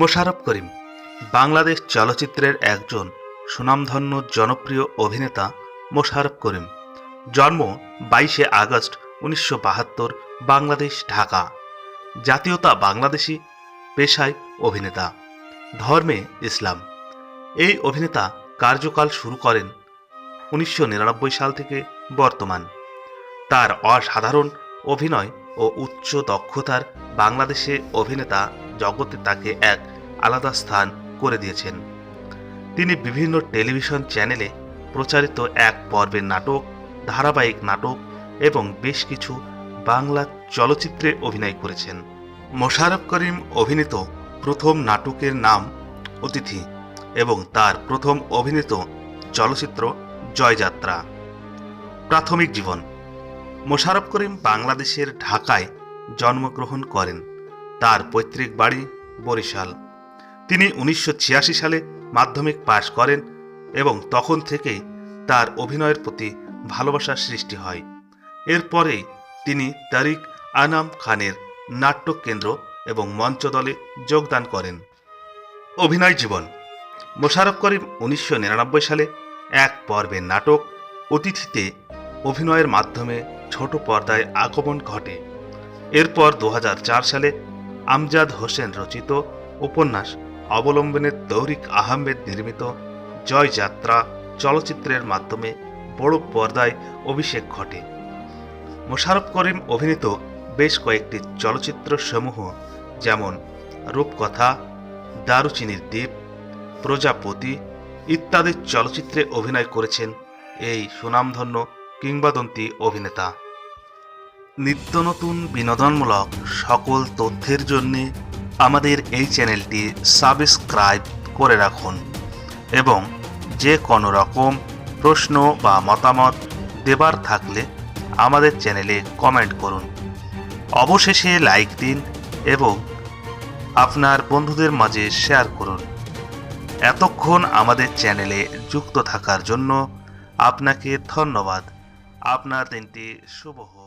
মোশাররফ করিম, বাংলাদেশ চলচ্চিত্রের একজন সুনামধন্য জনপ্রিয় অভিনেতা মোশারফ করিম, জন্ম বাইশে আগস্ট উনিশশো বাহাত্তর বাংলাদেশ, ঢাকা। জাতীয়তা বাংলাদেশি পেশায় অভিনেতা। ধর্মে ইসলাম। এই অভিনেতা কার্যকাল শুরু করেন উনিশশো নিরানব্বই সাল থেকে বর্তমান। তার অসাধারণ অভিনয় ও উচ্চ দক্ষতার বাংলাদেশে অভিনেতা জগতে তাকে এক আলাদা স্থান করে দিয়েছেন। তিনি বিভিন্ন টেলিভিশন চ্যানেলে প্রচারিত এক পর্বের নাটক, ধারাবাহিক নাটক এবং বেশ কিছু বাংলা চলচ্চিত্রে অভিনয় করেছেন। মোশারফ করিম অভিনীত প্রথম নাটকের নাম অতিথি এবং তার প্রথম অভিনীত চলচ্চিত্র জয়যাত্রা। প্রাথমিক জীবন। মোশারফ করিম বাংলাদেশের ঢাকায় জন্মগ্রহণ করেন। তার পৈতৃক বাড়ি বরিশাল। তিনি উনিশশো ছিয়াশি সালে মাধ্যমিক পাশ করেন এবং তখন থেকেই তার অভিনয়ের প্রতি ভালোবাসার সৃষ্টি হয়। এরপরেই তিনি তারিক আনাম খানের নাট্য কেন্দ্র এবং মঞ্চ দলে যোগদান করেন। অভিনয় জীবন। মোশারফ করিম উনিশশো নিরানব্বই সালে এক পর্বের নাটক অতিথিতে অভিনয়ের মাধ্যমে ছোট পর্দায় আগমন ঘটে। এরপর দু হাজার চার সালে আমজাদ হোসেন রচিত উপন্যাস অবলম্বনে তৌরিক আহমেদ নির্মিত জয়যাত্রা চলচ্চিত্রের মাধ্যমে বড় পর্দায় অভিষেক ঘটে। মোশারফ করিম অভিনীত বেশ কয়েকটি চলচ্চিত্র সমূহ যেমন রূপকথা, দারুচিনির দ্বীপ, প্রজাপতি ইত্যাদি চলচ্চিত্রে অভিনয় করেছেন এই সুনামধন্য কিংবদন্তি অভিনেতা। নিত্য নতুন বিনোদনমূলক সকল তথ্যের জন্যে আমাদের এই চ্যানেলটি সাবস্ক্রাইব করে রাখুন এবং যে কোনো রকম প্রশ্ন বা মতামত দেবার থাকলে আমাদের চ্যানেলে কমেন্ট করুন। অবশেষে লাইক দিন এবং আপনার বন্ধুদের মাঝে শেয়ার করুন। এতক্ষণ আমাদের চ্যানেলে যুক্ত থাকার জন্য আপনাকে ধন্যবাদ। আপনার দিনটি শুভ হোক।